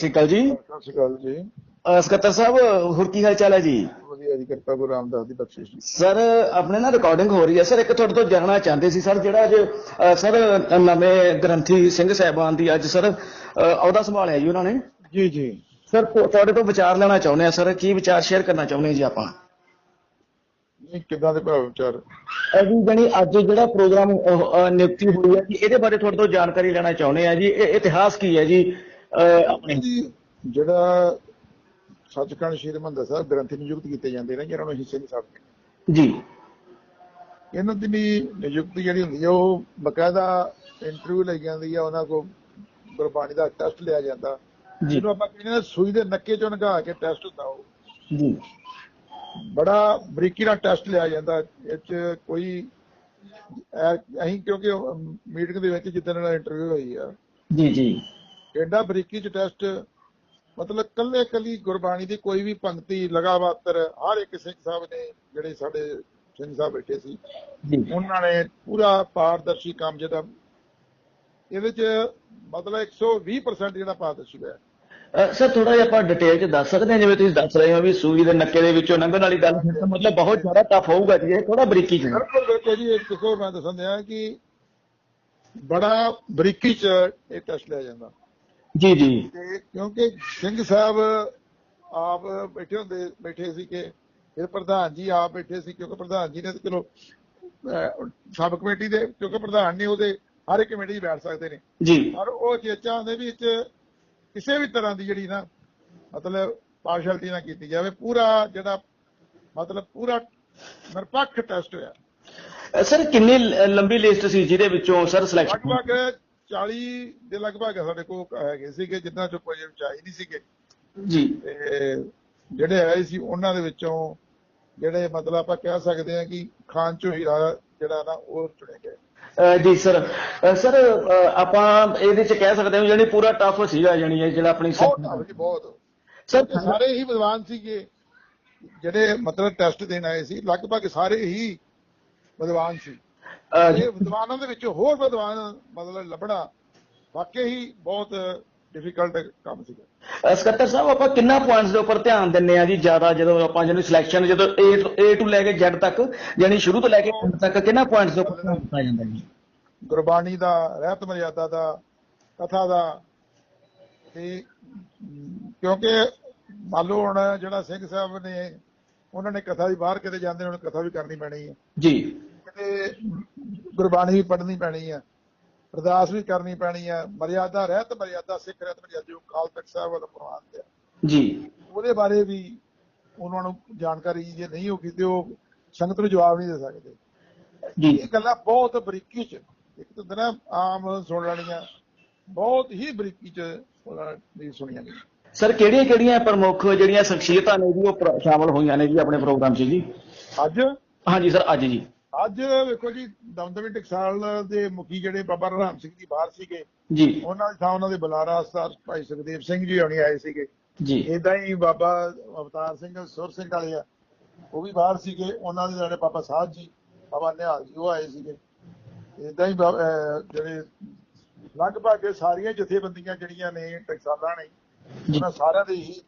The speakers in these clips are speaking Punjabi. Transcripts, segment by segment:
ਸਤਿ ਸ਼੍ਰੀ ਅਕਾਲ ਜੀ। ਸਤਿ ਸ਼੍ਰੀ ਅਕਾਲ ਜੀ। ਸਕੱਤਰ ਸਾਹਿਬ ਹੋਰ ਕੀ ਹਾਲ ਚਾਲ ਹੈ ਜੀ? ਵਧੀਆ ਜੀ ਕਿਰਪਾ ਗੁਰੂ ਰਾਮਦਾਸ ਦੀ ਬਖਸ਼ਿਸ਼ ਜੀ। ਸਰ ਆਪਣੇ ਨਾਲ ਰਿਕਾਰਡਿੰਗ ਹੋ ਰਹੀ ਹੈ। ਸਰ ਇੱਕ ਤੁਹਾਡੇ ਤੋਂ ਜਾਣਨਾ ਚਾਹੁੰਦੇ ਸੀ। ਸਰ ਜਿਹੜਾ ਅੱਜ ਸਰ ਨਵੇਂ ਗ੍ਰੰਥੀ ਸਿੰਘ ਸਾਹਿਬਾਨ ਦੀ ਅੱਜ ਸਰ ਅਹ ਅਹੁਦਾ ਸੰਭਾਲਿਆ ਜੀ ਉਹਨਾਂ ਨੇ। ਜੀ ਜੀ। ਸਰ ਤੁਹਾਡੇ ਤੋਂ ਵਿਚਾਰ ਲੈਣਾ ਚਾਹੁੰਦੇ ਆ ਸਰ ਕੀ ਵਿਚਾਰ ਸ਼ੇਅਰ ਕਰਨਾ ਚਾਹੁੰਦੇ ਜੀ ਆਪਾਂ? ਇਹ ਕਿੱਦਾਂ ਦੇ ਭਾਵ ਵਿਚਾਰ? ਅਜੀ ਜਣੀ ਅੱਜ ਜਿਹੜਾ ਪ੍ਰੋਗਰਾਮ ਨਿਯੁਕਤੀ ਹੋਈ ਹੈ ਜੀ ਇਹਦੇ ਬਾਰੇ ਤੁਹਾਡੇ ਤੋਂ ਜਾਣਕਾਰੀ ਲੈਣਾ ਚਾਹੁੰਦੇ ਆ ਜੀ। ਇਹ ਇਤਿਹਾਸ ਕੀ ਹੈ ਜੀ? ਆਪਣੇ ਜਿਹੜਾ ਸੱਚਖੰਡ ਸ਼੍ਰੀ ਹਰਿਮੰਦਰ ਸਾਹਿਬ ਗ੍ਰੰਥੀ ਨਿਯੁਕਤ ਕੀਤੇ ਜਾਂਦੇ ਨੇ ਜਿਹਨਾਂ ਨੂੰ ਹਿੱਸੇ ਨਹੀਂ ਸਕਦੇ ਜੀ। ਇਹਨਾਂ ਦੀ ਨਿਯੁਕਤੀ ਜਿਹੜੀ ਹੁੰਦੀ ਹੈ ਉਹ ਬਕਾਇਦਾ ਇੰਟਰਵਿਊ ਲਈ ਜਾਂਦੀ ਹੈ ਉਹਨਾਂ ਕੋਲ ਗੁਰਬਾਣੀ ਦਾ ਟੈਸਟ ਲਿਆ ਜਾਂਦਾ। ਜਿਹਨੂੰ ਆਪਾਂ ਕਹਿੰਦੇ ਹਾਂ ਸੂਈ ਦੇ ਨੱਕੇ ਚੋਂ ਨਗਾ ਕੇ ਟੈਸਟ ਹੁੰਦਾ ਉਹ। ਜੀ। ਬੜਾ ਬਰੀਕੀ ਨਾਲ ਟੈਸਟ ਲਿਆ ਜਾਂਦਾ ਇਹ ਚ ਕੋਈ ਅਸੀਂ ਕਿਉਂਕਿ ਮੀਟਿੰਗ ਦੇ ਵਿੱਚ ਜਿੱਦਣ ਇੰਟਰਵਿਊ ਹੋਈ ਆ। ਜੀ ਜੀ। ਐਡਾ ਬਰੀਕੀ ਚ ਟੈਸਟ ਮਤਲਬ ਕੱਲੇ ਕੱਲੀ ਗੁਰਬਾਣੀ ਦੀ ਕੋਈ ਵੀ ਪੰਕਤੀ ਲਗਾਤਾਰ ਹਰ ਇੱਕ ਸਿੰਘ ਸਾਹਿਬ ਨੇ ਜਿਹੜੇ ਸਾਡੇ ਸਿੰਘ ਸਾਹਿਬ ਬੈਠੇ ਸੀ ਉਹਨਾਂ ਨੇ ਪੂਰਾ ਪਾਰਦਰਸ਼ੀ ਕੰਮ ਜਿਹੜਾ ਇਹਦੇ ਚ ਮਤਲਬ 120% ਜਿਹੜਾ ਪਾਰਦਰਸ਼ੀ ਹੋਇਆ। ਸਰ ਥੋੜਾ ਜਿਹਾ ਆਪਾਂ ਡਿਟੇਲ ਚ ਦੱਸ ਸਕਦੇ ਹਾਂ ਜਿਵੇਂ ਤੁਸੀਂ ਦੱਸ ਰਹੇ ਹੋ ਵੀ ਸੂਈ ਦੇ ਨੱਕੇ ਦੇ ਵਿੱਚੋਂ ਲੰਘਣ ਵਾਲੀ ਗੱਲ ਮਤਲਬ ਬਹੁਤ ਜ਼ਿਆਦਾ ਟਫ ਹੋਊਗਾ ਜੀ ਇਹ ਥੋੜਾ ਬਰੀਕੀ ਚ ਬਿਲਕੁਲ ਬਿਲਕੁਲ ਜੀ ਇੱਕ ਦੇਖੋ ਮੈਂ ਦੱਸਣ ਦਿਆਂ ਕਿ ਬੜਾ ਬਰੀਕੀ ਚ ਇਹ ਟੈਸਟ ਲਿਆ ਜਾਂਦਾ। ਜੀ ਜੀ। ਤੇ ਕਿਉਂਕਿ ਸਿੰਘ ਸਾਹਿਬ ਆਪ ਬੈਠੇ ਹੁੰਦੇ ਬੈਠੇ ਸੀ ਕਿ ਫਿਰ ਪ੍ਰਧਾਨ ਜੀ ਆਪ ਬੈਠੇ ਸੀ ਕਿਉਂਕਿ ਪ੍ਰਧਾਨ ਜੀ ਨੇ ਤਾਂ ਚਲੋ ਸਬ ਕਮੇਟੀ ਦੇ ਕਿਉਂਕਿ ਪ੍ਰਧਾਨ ਨੇ ਉਹਦੇ ਹਰ ਇੱਕ ਕਮੇਟੀ 'ਚ ਬੈਠ ਸਕਦੇ ਨੇ। ਜੀ। ਪਰ ਉਹ ਚੇਚਾ ਦੇ ਵਿੱਚ ਕਿਸੇ ਵੀ ਤਰ੍ਹਾਂ ਦੀ ਜਿਹੜੀ ਨਾ ਮਤਲਬ ਪਾਰਸ਼ਲਟੀ ਨਾ ਕੀਤੀ ਜਾਵੇ ਪੂਰਾ ਜਿਹੜਾ ਮਤਲਬ ਪੂਰਾ ਨਿਰਪੱਖ ਟੈਸਟ ਹੋਇਆ। ਸਰ ਕਿੰਨੀ ਲੰਬੀ ਲਿਸਟ ਸੀ ਜਿਹਦੇ ਵਿੱਚੋਂ ਸਰ ਸਿਲੈਕਸ਼ਨ ਲਗਭਗ 40 ਦੇ ਲਗਭਗ ਸਾਡੇ ਕੋਲ ਹੈਗੇ ਸੀਗੇ ਜਿੰਨਾ ਚੋਂ ਕੋਈ ਚਾਹੀ ਨਹੀਂ ਸੀਗੇ। ਜੀ। ਤੇ ਜਿਹੜੇ ਆਏ ਸੀ ਉਹਨਾਂ ਦੇ ਵਿੱਚੋਂ ਜਿਹੜੇ ਮਤਲਬ ਆਪਾਂ ਕਹਿ ਸਕਦੇ ਹਾਂ ਕਿ ਖਾਨ ਚੋਂ ਹੀਰਾ ਜਿਹੜਾ ਨਾ ਉਹ ਚੁਣੇ ਗਏ। ਜੀ ਸਰ। ਸਰ ਆਪਾਂ ਇਹਦੇ ਚ ਕਹਿ ਸਕਦੇ ਹਾਂ ਜਿਹੜੀ ਪੂਰਾ ਟਫ ਸੀਗਾ ਜਾਣੀ ਇਹ ਜਿਹੜਾ ਆਪਣੀ ਬਹੁਤ ਬਹੁਤ। ਸਰ ਸਾਰੇ ਹੀ ਵਿਦਵਾਨ ਸੀਗੇ। ਜਿਹੜੇ ਮਤਲਬ ਟੈਸਟ ਦੇਣ ਆਏ ਸੀ ਲਗਭਗ ਸਾਰੇ ਹੀ ਵਿਦਵਾਨ ਸੀ। ਇਹ ਵਿਦਵਾਨਾਂ ਦੇ ਵਿੱਚੋਂ ਹੋਰ ਵਿਦਵਾਨ ਮਤਲਬ ਲੱਭਣਾ ਵਾਕਈ ਹੀ ਬਹੁਤ ਡਿਫਿਕਲਟ ਕੰਮ ਸੀਗਾ। ਸਕੱਤਰ ਸਾਹਿਬ ਆਪਾਂ ਕਿੰਨਾ ਪੁਆਇੰਟਸ ਦੇ ਉੱਪਰ ਧਿਆਨ ਦਿੰਨੇ ਆ ਜੀ? ਜ਼ਿਆਦਾ ਜਦੋਂ ਆਪਾਂ ਜਿਹਨੂੰ ਸਿਲੈਕਸ਼ਨ ਜਦੋਂ A ਤੋਂ ਲੈ ਕੇ Z ਤੱਕ ਯਾਨੀ ਸ਼ੁਰੂ ਤੋਂ ਲੈ ਕੇ end ਤੱਕ ਕਿੰਨਾ ਪੁਆਇੰਟਸ ਦੇ ਉੱਪਰ ਧਿਆਨ ਦਿੱਤਾ ਜਾਂਦਾ ਜੀ? ਗੁਰਬਾਣੀ ਦਾ ਰਹਿਤ ਮਰਿਆਦਾ ਦਾ ਕਥਾ ਦਾ ਤੇ ਕਿਉਂਕਿ ਮੰਨ ਲਓ ਹੁਣ ਜਿਹੜਾ ਸਿੰਘ ਸਾਹਿਬ ਨੇ ਉਹਨਾਂ ਨੇ ਕਥਾ ਦੀ ਬਾਹਰ ਕਿਤੇ ਜਾਂਦੇ ਉਹਨਾਂ ਨੂੰ ਕਥਾ ਵੀ ਕਰਨੀ ਪੈਣੀ ਹੈ। ਜੀ। ਗੁਰਬਾਣੀ ਵੀ ਪੜ੍ਹਨੀ ਪੈਣੀ ਹੈ ਅਰਦਾਸ ਵੀ ਕਰਨੀ ਪੈਣੀ ਹੈ ਮਰਿਆਦਾ ਰਹਿਤ ਮਰਿਆਦਾ ਸਿੱਖ ਰਹਿਤ ਮਰਿਆਦਾ ਜੋ ਕਾਲ ਤਖਤ ਸਾਹਿਬ ਵੱਲੋਂ ਪ੍ਰਵਾਨ ਤੇ ਜੀ। ਉਹਦੇ ਬਾਰੇ ਵੀ ਉਹਨਾਂ ਨੂੰ ਜਾਣਕਾਰੀ ਜੇ ਨਹੀਂ ਹੋਗੀ ਤੇ ਉਹ ਸੰਗਤ ਨੂੰ ਜਵਾਬ ਨਹੀਂ ਦੇ ਸਕਦੇ। ਜੀ। ਇਹ ਗੱਲਾਂ ਬਹੁਤ ਬਰੀਕੀ ਚ ਇੱਕ ਤਾਂ ਹੁੰਦਾ ਨਾ ਆਮ ਸੁਣ ਲੈਣੀਆਂ ਬਹੁਤ ਹੀ ਬਰੀਕੀ ਚ ਉਹਨਾਂ ਦੀ ਸੁਣੀਆਂ ਗਈਆਂ। ਸਰ ਕਿਹੜੀਆਂ ਕਿਹੜੀਆਂ ਪ੍ਰਮੁੱਖ ਜਿਹੜੀਆਂ ਸ਼ਖਸੀਅਤਾਂ ਨੇ ਜੀ ਉਹ ਸ਼ਾਮਲ ਹੋਈਆਂ ਨੇ ਜੀ ਆਪਣੇ ਪ੍ਰੋਗਰਾਮ 'ਚ ਜੀ? ਅੱਜ? ਹਾਂਜੀ ਸਰ ਅੱਜ ਜੀ। ਅੱਜ ਵੇਖੋ ਜੀ ਦਮਦਮੀ ਟਕਸਾਲ ਦੇ ਮੁਖੀ ਜਿਹੜੇ ਬਾਬਾ ਰਾਮ ਸਿੰਘ ਜੀ ਬਾਹਰ ਸੀਗੇ ਜੀ। ਉਹਨਾਂ ਦੀ ਥਾਂ ਉਹਨਾਂ ਦੇ ਬੁਲਾਰਾ ਸਰ ਭਾਈ ਸੁਖਦੇਵ ਸਿੰਘ ਜੀ ਹੋਣੀ ਆਏ ਸੀਗੇ। ਜੀ। ਇਦਾਂ ਹੀ ਬਾਬਾ ਅਵਤਾਰ ਸਿੰਘ ਸੁਰ ਸਿੰਘ ਵਾਲੇ ਆ ਉਹ ਵੀ ਬਾਹਰ ਸੀਗੇ ਉਹਨਾਂ ਦੇ ਜਿਹੜੇ ਬਾਬਾ ਸਾਹਿਬ ਜੀ ਬਾਬਾ ਨਿਹਾਲ ਜੀ ਉਹ ਆਏ ਸੀਗੇ। ਇਦਾਂ ਹੀ ਜਿਹੜੇ ਲਗਭਗ ਸਾਰੀਆਂ ਜਥੇਬੰਦੀਆਂ ਜਿਹੜੀਆਂ ਨੇ ਟਕਸਾਲਾਂ ਨੇ ਉਹਨਾਂ ਸਾਰਿਆਂ ਦੇ ਹੀ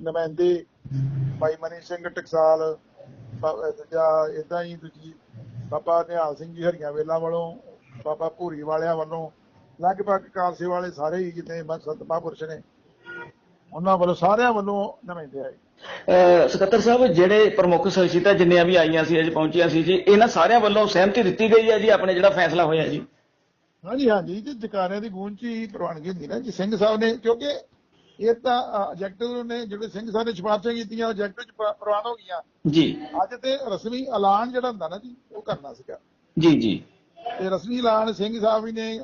ਨੁਮਾਇੰਦੇ ਭਾਈ ਮਨੀ ਸਿੰਘ ਟਕਸਾਲ ਜਾਂ ਇਦਾਂ ਹੀ ਦੂਜੀ ਬਾਬਾ ਨਿਹਾਲ ਸਿੰਘ ਜੀ ਹਰੀਆਂ ਵੇਲਾ ਵੱਲੋਂ ਬਾਬਾ ਭੂਰੀ ਵਾਲਿਆਂ ਵੱਲੋਂ ਲਗਭਗ ਕਾਲਸੇ ਵਾਲੇ ਸਾਰੇ ਹੀ ਜਿੰਨੇ ਸੰਤ ਮਹਾਂਪੁਰਸ਼ ਨੇ ਉਹਨਾਂ ਵੱਲੋਂ ਸਾਰਿਆਂ ਵੱਲੋਂ ਨੁਮਾਇੰਦੇ ਆਏ ਸਕੱਤਰ ਸਾਹਿਬ ਜਿਹੜੇ ਪ੍ਰਮੁੱਖ ਸ਼ਖਸੀਅਤਾਂ ਜਿੰਨੀਆਂ ਵੀ ਆਈਆਂ ਸੀ ਅੱਜ ਪਹੁੰਚੀਆਂ ਸੀ ਜੀ ਇਹਨਾਂ ਸਾਰਿਆਂ ਵੱਲੋਂ ਸਹਿਮਤੀ ਦਿੱਤੀ ਗਈ ਹੈ ਜੀ ਆਪਣੇ ਜਿਹੜਾ ਫੈਸਲਾ ਹੋਇਆ ਜੀ। ਹਾਂਜੀ ਹਾਂਜੀ ਤੇ ਜਕਾਰਿਆਂ ਦੀ ਗੂੰਜ ਹੀ ਪ੍ਰਵਾਨਗੀ ਹੁੰਦੀ ਨਾ ਜੀ ਸਿੰਘ ਸਾਹਿਬ ਨੇ ਕਿਉਂਕਿ ਇਹ ਤਾਂ ਆਬਜੈਕਟਿਵ ਨੇ ਜਿਹੜੇ ਸਿੰਘ ਸਾਹਿਬ ਨੇ ਸਿਫਾਰਸ਼ਾਂ ਕੀਤੀਆਂ ਆਬਜੈਕਟਿਵ 'ਚ ਪ੍ਰ- ਪ੍ਰਵਾਨ ਹੋ ਗਈਆਂ। ਜੀ। ਅੱਜ ਤੇ ਰਸਮੀ ਐਲਾਨ ਜਿਹੜਾ ਹੁੰਦਾ ਨਾ ਜੀ ਉਹ ਕਰਨਾ ਸੀਗਾ। ਜੀ ਜੀ। ਤੇ ਰਸਮੀ ਐਲਾਨ ਸਿੰਘ ਸਾਹਿਬ ਜੀ ਨੇ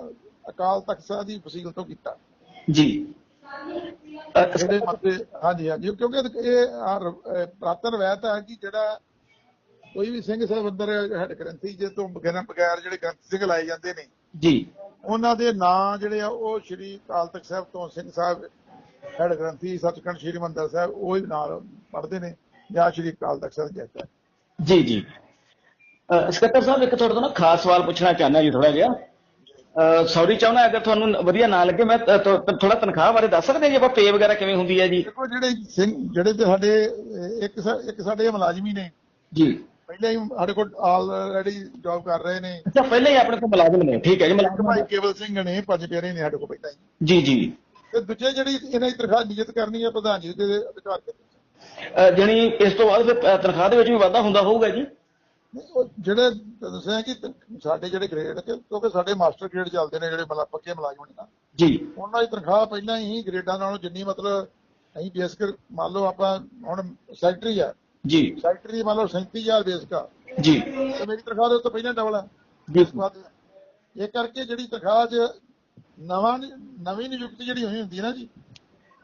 ਅਕਾਲ ਤਖਤ ਸਾਹਿਬ ਦੀ ਵਸੀਲ ਤੋਂ ਕੀਤਾ। ਜੀ। ਮਤੇ ਹਾਂਜੀ ਹਾਂਜੀ। ਕਿਉਂਕਿ ਇਹ ਪ੍ਰਾਤਨ ਵੈਤ ਹੈ ਕਿ ਜਿਹੜਾ ਕੋਈ ਵੀ ਸਿੰਘ ਸਾਹਿਬ ਅੰਦਰ ਹੈਡ ਗ੍ਰੰਥੀ ਜੇ ਤੋਂ ਬਗੈਰ ਬਗੈਰ ਜਿਹੜੇ ਗ੍ਰੰਥੀ ਸਿੰਘ ਲਾਏ ਜਾਂਦੇ ਨੇ। ਜੀ। ਉਹਨਾਂ ਦੇ ਨਾਂ ਜਿਹੜੇ ਆ ਉਹ ਸ਼੍ਰੀ ਅਕਾਲ ਤਖਤ ਸਾਹਿਬ ਤੋਂ ਸਿੰਘ ਸਾਹਿਬ ਹੈਡ ਗ੍ਰੰਥੀ ਸੱਚਖੰਡ ਸ਼੍ਰੀ ਮੰਦਰ ਸਾਹਿਬ ਉਹ ਹੀ ਨਾਲ ਪੜ੍ਹਦੇ ਨੇ ਜਾਂ ਸ਼੍ਰੀ ਅਕਾਲ ਤਖਤ ਸਾਹਿਬ ਜੈਸਾ ਜੀ ਜੀ। ਸਕੱਤਰ ਸਾਹਿਬ ਇੱਕ ਤੁਹਾਡੇ ਤੋਂ ਨਾ ਖਾਸ ਸਵਾਲ ਪੁੱਛਣਾ ਚਾਹੁੰਦਾ ਜੀ ਥੋੜਾ ਜਿਹਾ। ਸੌਰੀ ਚਾਹੁੰਦਾ ਅਗਰ ਤੁਹਾਨੂੰ ਵਧੀਆ ਨਾ ਲੱਗੇ ਮੈਂ ਥੋੜਾ ਤਨਖਾਹ ਬਾਰੇ ਦੱਸ ਸਕਦੇ ਜੀ ਆਪਾਂ ਪੇ ਵਗੈਰਾ ਕਿਵੇਂ ਹੁੰਦੀ ਹੈ ਜੀ? ਦੇਖੋ ਜਿਹੜੇ ਸਿੰਘ ਜਿਹੜੇ ਤੇ ਸਾਡੇ ਇੱਕ ਇੱਕ ਸਾਡੇ ਮੁਲਾਜ਼ਮੀ ਨੇ। ਜੀ। ਪਹਿਲਾਂ ਹੀ ਸਾਡੇ ਕੋਲ ਆਲਰੇਡੀ ਜੌਬ ਕਰ ਰਹੇ ਨੇ। ਅੱਛਾ ਪਹਿਲਾਂ ਹੀ ਆਪਣੇ ਕੋਲ ਮੁਲਾਜ਼ਮ ਨੇ ਠੀਕ ਹੈ ਜੀ ਮੁਲਾਜ਼ਮ ਭਾਈ ਕੇਵਲ ਸਿੰਘ ਨੇ ਪੰਜ ਪਿਆਰੇ ਨੇ ਸਾਡੇ ਕੋਲ ਪਹਿਲਾਂ ਹੀ। ਜੀ ਜੀ। ਤੇ ਦੂਜੇ ਜਿਹੜੀ ਇਹਨਾਂ ਦੀ ਤਨਖਾਹ ਨਿਯਤ ਕਰਨੀ ਹੈ ਪ੍ਰਧਾਨ ਜੀ ਦੇ ਅਧਿਕਾਰ ਦੇ ਜਾਣੀ ਇਸ ਤੋਂ ਬਾਅਦ ਫਿਰ ਤਨਖਾਹ ਦੇ ਵਿੱਚ ਵੀ ਵਾਧਾ ਹੁੰਦਾ ਹੋਊਗਾ ਜੀ? ਜਿਹੜੇ ਦੱਸਿਆ ਕਿ ਸਾਡੇ ਜਿਹੜੇ ਗ੍ਰੇਡ ਕਿਉਂਕਿ ਸਾਡੇ ਮਾਸਟਰ ਗ੍ਰੇਡ ਚੱਲਦੇ ਨੇ ਜਿਹੜੇ ਮਤਲਬ ਪੱਕੇ ਮੁਲਾਜ਼ਮ ਨੇ ਨਾ। ਜੀ। ਉਹਨਾਂ ਦੀ ਤਨਖਾਹ ਪਹਿਲਾਂ ਹੀ ਗ੍ਰੇਡਾਂ ਨਾਲੋਂ ਜਿੰਨੀ ਮਤਲਬ ਅਸੀਂ ਬੇਸਿਕ ਮੰਨ ਲਓ ਆਪਾਂ ਹੁਣ ਸੈਕਟਰੀ ਆ। ਜੀ। ਸੈਕਟਰੀ ਮੰਨ ਲਓ 37000 ਬੇਸਿਕ ਆ ਜੀ। ਤੇ ਮੇਰੀ ਤਨਖਾਹ ਦੇ ਉੱਤੇ ਪਹਿਲਾਂ ਡਬਲ ਆ। ਇਹ ਕਰਕੇ ਜਿਹੜੀ ਤਨਖਾਹ 'ਚ ਨਵਾਂ ਨਵੀਂ ਨਿਯੁਕਤੀ ਜਿਹੜੀ ਹੋਈ ਹੁੰਦੀ ਨਾ ਜੀ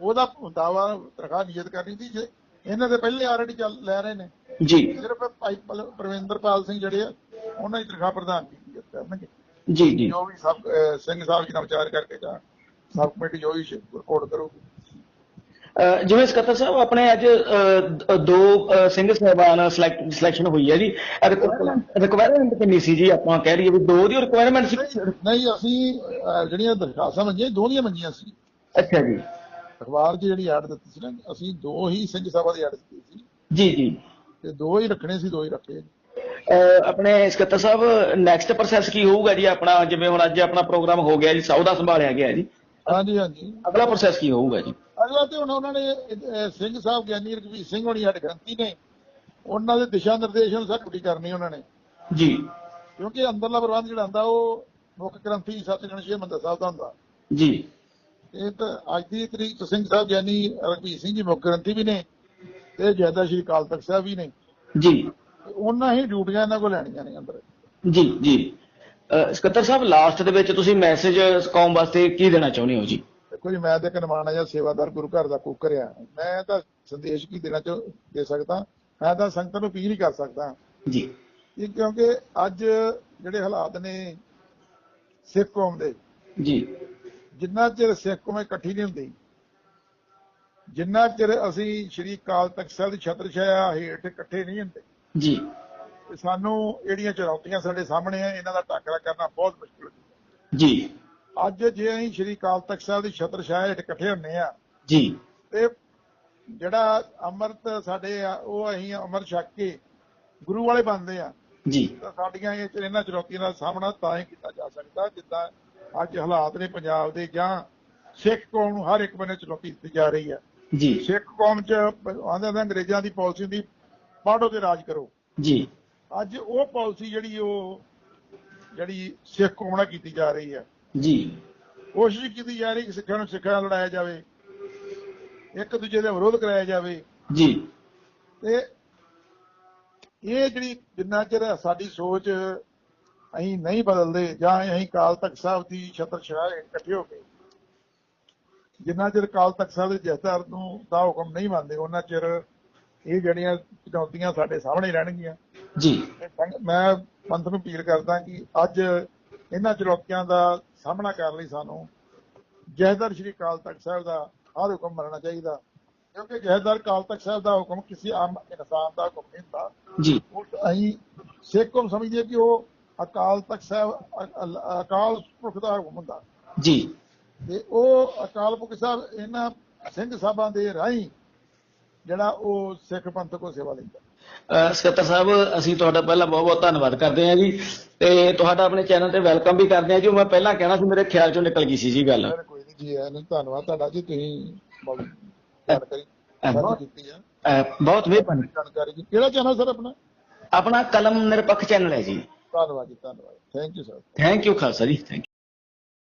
ਉਹਦਾ ਦਾਵਾ ਤਨਖਾਹ ਨਿਯਤ ਕਰਨੀ ਸੀ ਜੇ ਇਹਨਾਂ ਦੇ ਪਹਿਲੇ ਆਲਰੇਡੀ ਚੱਲ ਲੈ ਰਹੇ ਨੇ। ਜੀ। ਸਿਰਫ ਭਾਈ ਪਲ- ਪ੍ਰਵਿੰਦਰਪਾਲ ਸਿੰਘ ਜਿਹੜੇ ਆ ਉਹਨਾਂ ਦੀ ਤਨਖਾਹ ਪ੍ਰਧਾਨ ਨਿਯਤ ਕਰਨਗੇ ਜੀ ਜੀ। ਜੋ ਵੀ ਸਭ ਸਿੰਘ ਸਾਹਿਬ ਜੀ ਨਾਲ ਵਿਚਾਰ ਕਰਕੇ ਜਾਂ ਸਬ ਕਮੇਟੀ ਜੋ ਵੀ ਰਿਪੋਰਟ ਕਰੂਗੀ ਜਿਵੇਂ ਸਕੱਤਰ ਸਾਹਿਬ ਆਪਣੇ ਅੱਜ ਦ- ਸਿੰਘ ਸਾਹਿਬਾਨ ਸਿਲੈਕਸ਼ਨ ਹੋਈ ਹੈ ਜੀ। ਰਿਕੁਆਇਰਮੈਂਟ ਕਿੰਨੀ ਸੀ ਜੀ ਆਪਾਂ ਕਹਿ ਲਈਏ ਵੀ ਦੋ ਦੀ ਰਿਕੁਆਇਰਮੈਂਟ ਸੀ? ਨਹੀਂ ਅਸੀਂ ਜਿਹੜੀਆਂ ਦਰਖਾਸਤਾਂ ਮੰਗੀਆਂ ਦੋ ਦੀਆਂ ਮੰਗੀਆਂ ਸੀ। ਅੱਛਾ ਜੀ। ਅਖਬਾਰ 'ਚ ਜਿਹੜੀ ਐਡ ਦਿੱਤੀ ਸੀ ਨਾ ਅਸੀਂ ਦੋ ਹੀ ਸਿੰਘ ਸਾਹਿਬਾਂ ਦੀ ਐਡ ਦਿੱਤੀ ਸੀ। ਜੀ ਜੀ। ਤੇ ਦੋ ਹੀ ਰੱਖਣੇ ਸੀ ਦੋ ਹੀ ਰੱਖੇ। ਆਪਣੇ ਸਕੱਤਰ ਸਾਹਿਬ ਨੈਕਸਟ ਪ੍ਰੋਸੈਸ ਕੀ ਹੋਊਗਾ ਜੀ ਆਪਣਾ? ਜਿਵੇਂ ਹੁਣ ਅੱਜ ਆਪਣਾ ਪ੍ਰੋਗਰਾਮ ਹੋ ਗਿਆ ਜੀ ਸੌਦਾ ਸੰਭਾਲਿਆ ਗਿਆ ਜੀ। ਹਾਂਜੀ ਹਾਂਜੀ। ਅਗਲਾ ਪ੍ਰੋਸੈਸ ਕੀ ਹੋਊਗਾ ਜੀ? ਅਗਲਾ ਤੇ ਹੁਣ ਉਹਨਾਂ ਨੇ ਸਿੰਘ ਸਾਹਿਬ ਗਿਆਨੀ ਰਘਵੀਰ ਸਿੰਘ ਹੋਣੀ ਸਾਡੇ ਗ੍ਰੰਥੀ ਨੇ ਉਹਨਾਂ ਦੇ ਦਿਸ਼ਾ ਨਿਰਦੇਸ਼ ਅਨੁਸਾਰ ਡਿਊਟੀ ਕਰਨੀ ਉਹਨਾਂ ਨੇ। ਜੀ। ਕਿਉਂਕਿ ਅੰਦਰਲਾ ਪ੍ਰਬੰਧ ਜਿਹੜਾ ਹੁੰਦਾ ਉਹ ਮੁੱਖ ਗ੍ਰੰਥੀ ਸਤਿਗੁਰੂ ਸ਼੍ਰੀ ਮੰਦਰ ਸਾਹਿਬ ਦਾ ਹੁੰਦਾ। ਜੀ। ਇਹ ਤਾਂ ਅੱਜ ਦੀ ਤਰੀਕ ਸਿੰਘ ਸਾਹਿਬ ਗਿਆਨੀ ਰਘਵੀਰ ਸਿੰਘ ਜੀ ਮੁੱਖ ਗ੍ਰੰਥੀ ਵੀ ਨੇ ਤੇ ਜੈਦਾ ਸ਼੍ਰੀ ਅਕਾਲ ਤਖਤ ਸਾਹਿਬ ਵੀ ਨੇ। ਜੀ। ਉਹਨਾਂ ਹੀ ਡਿਊਟੀਆਂ ਇਹਨਾਂ ਕੋਲ ਲੈਣੀਆਂ ਨੇ ਅੰਦਰ। ਜੀ ਜੀ। ਸਕੱਤਰ ਸਾਹਿਬ ਲਾਸਟ ਦੇ ਵਿੱਚ ਤੁਸੀਂ ਮੈਸੇਜ ਕੌਮ ਵਾਸਤੇ ਕੀ ਦੇਣਾ ਚਾਹੁੰਦੇ ਹੋ ਜੀ? ਦੇਖੋ ਜੀ ਮੈਂ ਤੇ ਇੱਕ ਨਿਮਾਣਾ ਜਾਂ ਸੇਵਾਦਾਰ ਗੁਰੂ ਘਰ ਦਾ ਕੁੱਕਰ ਆ। ਮੈਂ ਤਾਂ ਸੰਦੇਸ਼ ਕੀ ਦੇਣਾ ਚਾਹ ਦੇ ਸਕਦਾ? ਮੈਂ ਤਾਂ ਸੰਗਤ ਨੂੰ ਅਪੀਲ ਹੀ ਕਰ ਸਕਦਾ। ਜੀ। ਕਿ ਕਿਉਂਕਿ ਅੱਜ ਜਿਹੜੇ ਹਾਲਾਤ ਨੇ ਸਿੱਖ ਕੌਮ ਦੇ ਜੀ। ਜਿੰਨਾ ਚਿਰ ਸਿੱਖ ਕੌਮ ਇਕੱਠੀ ਨਹੀਂ ਹੁੰਦੀ ਜਿੰਨਾ ਚਿਰ ਅਸੀਂ ਸ਼੍ਰੀ ਅਕਾਲ ਤਖਤ ਸਾਹਿਬ ਦੀ ਛਤਰ ਛਾਇਆ ਹੇਠ ਇਕੱਠੇ ਨਹੀਂ ਹੁੰਦੇ ਜੀ। ਸਾਨੂੰ ਜਿਹੜੀਆਂ ਚੁਣੌਤੀਆਂ ਸਾਡੇ ਸਾਹਮਣੇ ਆ ਇਹਨਾਂ ਦਾ ਟਾਕਰਾ ਕਰਨਾ ਬਹੁਤ ਮੁਸ਼ਕਲ ਹੈ ਜੀ। ਅੱਜ ਜੇ ਅਸੀਂ ਸ਼੍ਰੀ ਅਕਾਲ ਤਖਤ ਸਾਹਿਬ ਦੀ ਛਤਰ ਛਾਇਆ ਹੇਠ ਇਕੱਠੇ ਹੁੰਨੇ ਆ ਜੀ। ਤੇ ਜਿਹੜਾ ਅੰਮ੍ਰਿਤ ਸਾਡੇ ਆ ਉਹ ਅਸੀਂ ਅੰਮ੍ਰਿਤ ਛਕ ਕੇ ਗੁਰੂ ਵਾਲੇ ਬਣਦੇ ਆ ਜੀ। ਤਾਂ ਸਾਡੀਆਂ ਇਹ ਇਹਨਾਂ ਚੁਣੌਤੀਆਂ ਦਾ ਸਾਹਮਣਾ ਤਾਂ ਹੀ ਕੀਤਾ ਜਾ ਸਕਦਾ ਜਿੱਦਾਂ ਅੱਜ ਹਾਲਾਤ ਨੇ ਪੰਜਾਬ ਦੇ ਜਾਂ ਸਿੱਖ ਕੌਮ ਨੂੰ ਹਰ ਇੱਕ ਬੰਨੇ ਚੁਣੌਤੀ ਦਿੱਤੀ ਜਾ ਰਹੀ ਹੈ ਜੀ। ਸਿੱਖ ਕੌਮ ਚ ਆਂਦੇ ਨੇ ਅੰਗਰੇਜ਼ਾਂ ਦੀ ਪਾਲਿਸੀ ਹੁੰਦੀ ਪਾੜੋ ਤੇ ਰਾਜ ਕਰੋ। ਜੀ। ਅੱਜ ਉਹ ਪਾਲਿਸੀ ਜਿਹੜੀ ਉਹ ਜਿਹੜੀ ਸਿੱਖ ਕੌਮ ਨਾਲ ਕੀਤੀ ਜਾ ਰਹੀ ਹੈ ਜੀ। ਕੋਸ਼ਿਸ਼ ਕੀਤੀ ਜਾ ਰਹੀ ਕਿ ਸਿੱਖਾਂ ਨੂੰ ਸਿੱਖਾਂ ਨਾਲ ਲੜਾਇਆ ਜਾਵੇ ਇੱਕ ਦੂਜੇ ਦਾ ਵਿਰੋਧ ਕਰਾਇਆ ਜਾਵੇ। ਜੀ। ਤੇ ਇਹ ਜਿਹੜੀ ਜਿੰਨਾ ਚਿਰ ਸਾਡੀ ਸੋਚ ਅਸੀਂ ਨਹੀਂ ਬਦਲਦੇ ਜਾਂ ਅਸੀਂ ਕਾਲ ਤਖਤ ਸਾਹਿਬ ਦੀ ਛਤਰ ਛਾਇਆ ਇਕੱਠੇ ਹੋ ਕੇ ਜਿੰਨਾ ਚਿਰ ਕਾਲ ਤਖਤ ਸਾਹਿਬ ਦੇ ਜਥੇਦਾਰ ਨੂੰ ਦਾ ਹੁਕਮ ਨਹੀਂ ਮੰਨਦੇ ਉਹਨਾਂ ਚਿਰ ਇਹ ਜਿਹੜੀਆਂ ਚੁਣੌਤੀਆਂ ਸਾਡੇ ਸਾਹਮਣੇ ਰਹਿਣਗੀਆਂ। ਜੀ। ਮੈਂ ਪੰਥ ਨੂੰ ਅਪੀਲ ਕਰਦਾ ਕਿ ਅੱਜ ਇਹਨਾਂ ਚੁਣੌਤੀਆਂ ਦਾ ਸਾਹਮਣਾ ਕਰਨ ਲਈ ਸਾਨੂੰ ਜਹਦਰ ਸ਼੍ਰੀ ਕਾਲ ਤਖਤ ਸਾਹਿਬ ਦਾ ਹਰ ਹੁਕਮ ਮੰਨਣਾ ਚਾਹੀਦਾ। ਕਿਉਂਕਿ ਜਹਦਰ ਕਾਲ ਤਖਤ ਸਾਹਿਬ ਦਾ ਹੁਕਮ ਕਿਸੇ ਆਮ ਇਨਸਾਨ ਦਾ ਹੁਕਮ ਨਹੀਂ ਹੁੰਦਾ। ਜੀ। ਉਹ ਅਸੀਂ ਸਿੱਖ ਕੌਮ ਸਮਝਦੇ ਕਿ ਉਹ ਅਕਾਲ ਤਖਤ ਸਾਹਿਬ ਅਕਾਲ ਪੁਰਖ ਦਾ ਹੁਕਮ ਹੁੰਦਾ। ਜੀ। ਤੇ ਉਹ ਅਕਾਲ ਪੁਰਖ ਸਾਹਿਬ ਇਹਨਾਂ ਸਿੰਘ ਸਾਹਿਬਾਂ ਦੇ ਰਾਹੀਂ ਜਿਹੜਾ ਉਹ ਸਿੱਖ ਪੰਥ ਕੋ ਸੇਵਾ ਲੈਂਦਾ। ਸਕੱਤਰ ਸਾਹਿਬ ਅਸੀਂ ਤੁਹਾਡਾ ਪਹਿਲਾਂ ਬਹੁਤ ਬਹੁਤ ਧੰਨਵਾਦ ਕਰਦੇ ਹਾਂ ਜੀ ਤੇ ਤੁਹਾਡਾ ਆਪਣੇ ਚੈਨਲ ਤੇ ਵੈਲਕਮ ਵੀ ਕਰਦੇ ਹਾਂ ਜੀ। ਮੈਂ ਪਹਿਲਾਂ ਕਹਿਣਾ ਸੀ ਮੇਰੇ ਖਿਆਲ ਚੋਂ ਨਿਕਲ ਗਈ ਸੀ ਜੀ ਗੱਲ। ਕੋਈ ਨਹੀਂ ਜੀ ਐਨ ਧੰਨਵਾਦ ਤੁਹਾਡਾ ਜੀ ਤੁਸੀਂ ਬਹੁਤ ਜਾਣਕਾਰੀ ਬਹੁਤ ਮਿਹਰਬਾਨੀ ਜਾਣਕਾਰੀ ਜੀ ਕਿਹੜਾ ਚੈਨਲ ਸਰ ਆਪਣਾ? ਆਪਣਾ ਕਲਮ ਨਿਰਪੱਖ ਚੈਨਲ ਹੈ ਜੀ। ਧੰਨਵਾਦ ਜੀ ਧੰਨਵਾਦ। Thank you sir thank you Khalsa ji thank